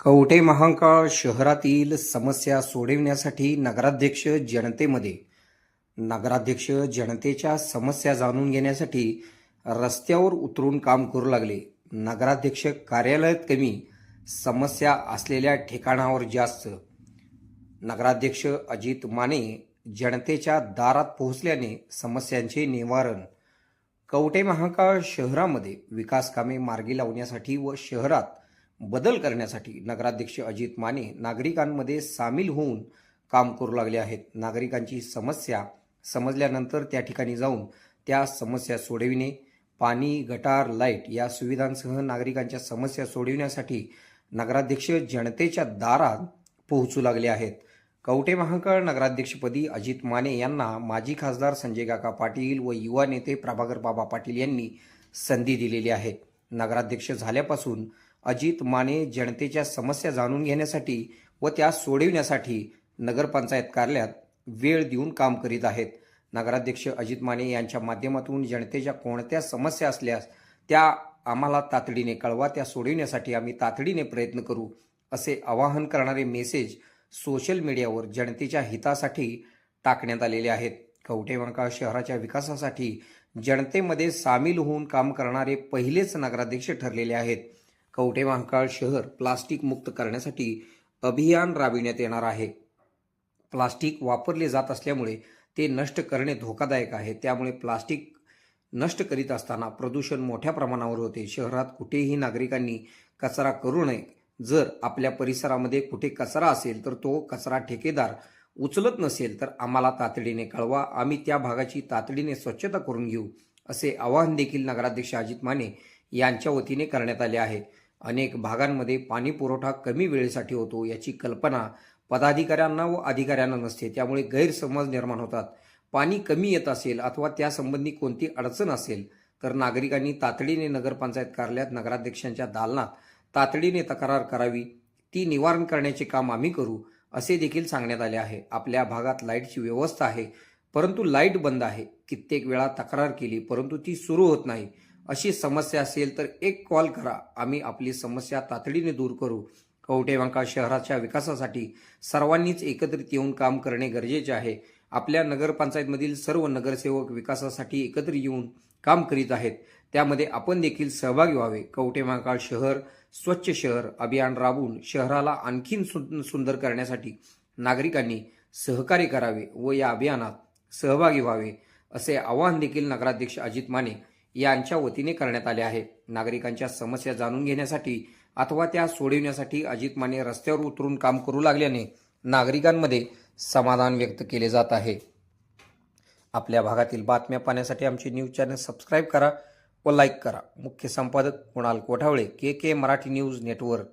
कवठे महांकाळ शहरातील समस्या सोडविण्यासाठी नगराध्यक्ष जनतेमध्ये. नगराध्यक्ष जनतेच्या समस्या जाणून घेण्यासाठी रस्त्यावर उतरून काम करू लागले. नगराध्यक्ष कार्यालयात कमी समस्या असलेल्या ठिकाणावर जास्त. नगराध्यक्ष अजित माने जनतेच्या दारात पोहोचल्याने समस्यांचे निवारण. कवठे महाकाळ शहरामध्ये विकास कामे मार्गी लावण्यासाठी व शहरात बदल करण्यासाठी नगराध्यक्ष अजित माने नागरिकांमध्ये सामील होऊन काम करू लागले आहेत. नागरिकांची समस्या समजल्यानंतर त्या ठिकाणी जाऊन त्या समस्या सोडविणे पाणी गटार लाइट या सुविधांसह नागरिकांच्या समस्या सोडविण्यासाठी नगराध्यक्ष जनतेच्या दारात पोहोचू लागले आहेत. कवटे महाकाळ नगराध्यक्षपदी अजित माने यांना माजी खासदार संजय काका पाटील व युवा नेते प्रभाकर बाबा पाटील यांनी संधी दिलेली आहे. नगराध्यक्ष झाल्यापासून अजित माने जनतेच्या समस्या जाणून घेण्यासाठी व त्या सोडविण्यासाठी नगरपंचायत कार्यालयात वेळ देऊन काम करीत आहेत. नगराध्यक्ष अजित माने यांच्या माध्यमातून जनतेच्या कोणत्या समस्या असल्यास त्या आम्हाला तातडीने कळवा त्या सोडविण्यासाठी आम्ही तातडीने प्रयत्न करू असे आवाहन करणारे मेसेज सोशल मीडियावर जनतेच्या हितासाठी टाकण्यात आलेले आहेत. कवठेमंकाळ शहराच्या विकासासाठी जनतेमध्ये सामील होऊन काम करणारे पहिलेच नगराध्यक्ष ठरलेले आहेत. कवठे महाकाळ शहर प्लास्टिक मुक्त करण्यासाठी अभियान राबविण्यात येणार आहे. प्लास्टिक वापरले जात असल्यामुळे ते नष्ट करणे धोकादायक आहे. त्यामुळे प्लास्टिक नष्ट करीत असताना प्रदूषण मोठ्या प्रमाणावर होते. शहरात कुठेही नागरिकांनी कचरा करू नये. जर आपल्या परिसरामध्ये कुठे कचरा असेल तर तो कचरा ठेकेदार उचलत नसेल तर आम्हाला तातडीने कळवा. आम्ही त्या भागाची तातडीने स्वच्छता करून घेऊ असे आवाहन देखील नगराध्यक्ष अजित माने यांच्या वतीने करण्यात आले आहे. अनेक भागांमध्ये पाणी पुरवठा कमी वेळेसाठी होतो याची कल्पना पदाधिकाऱ्यांना व अधिकाऱ्यांना नसते. त्यामुळे गैरसमज निर्माण होतात. पाणी कमी येत असेल अथवा त्यासंबंधी कोणती अडचण असेल तर नागरिकांनी तातडीने नगरपंचायत कार्यालयात नगराध्यक्षांच्या दालनात तातडीने तक्रार करावी. ती निवारण करण्याचे काम आम्ही करू असे देखील सांगण्यात आले आहे. आपल्या भागात लाईटची व्यवस्था आहे परंतु लाइट बंद आहे. कित्येक वेळा तक्रार केली परंतु ती सुरू होत नाही. अशी समस्या असेल तर एक कॉल करा. आम्ही आपली समस्या तातडीने दूर करू. कवटेवांका शहराच्या विकासासाठी सर्वांनीच एकत्रित येऊन काम करणे गरजेचे आहे. आपल्या नगरपंचायतमधील सर्व नगरसेवक विकासासाठी एकत्र येऊन काम करीत आहेत. त्यामध्ये आपण देखील सहभागी व्हावे. कवटेमाकाळ शहर स्वच्छ शहर अभियान राबवून शहराला आणखीन सुंदर करण्यासाठी नागरिकांनी सहकार्य करावे व या अभियानात सहभागी व्हावे असे आवाहन देखील नगराध्यक्ष अजित माने यांच्या वतीने करण्यात आले आहे. नागरिकांच्या समस्या जाणून घेण्यासाठी अथवा त्या सोडविण्यासाठी अजित माने रस्त्यावर उतरून काम करू लागल्याने नागरिकांमध्ये समाधान व्यक्त केले जात आहे. आपल्या भागातील बातम्या पाहण्यासाठी आमचे न्यूज चॅनल सबस्क्राईब करा व लाईक करा. मुख्य संपादक Kunal Kothawale K K Marathi news network.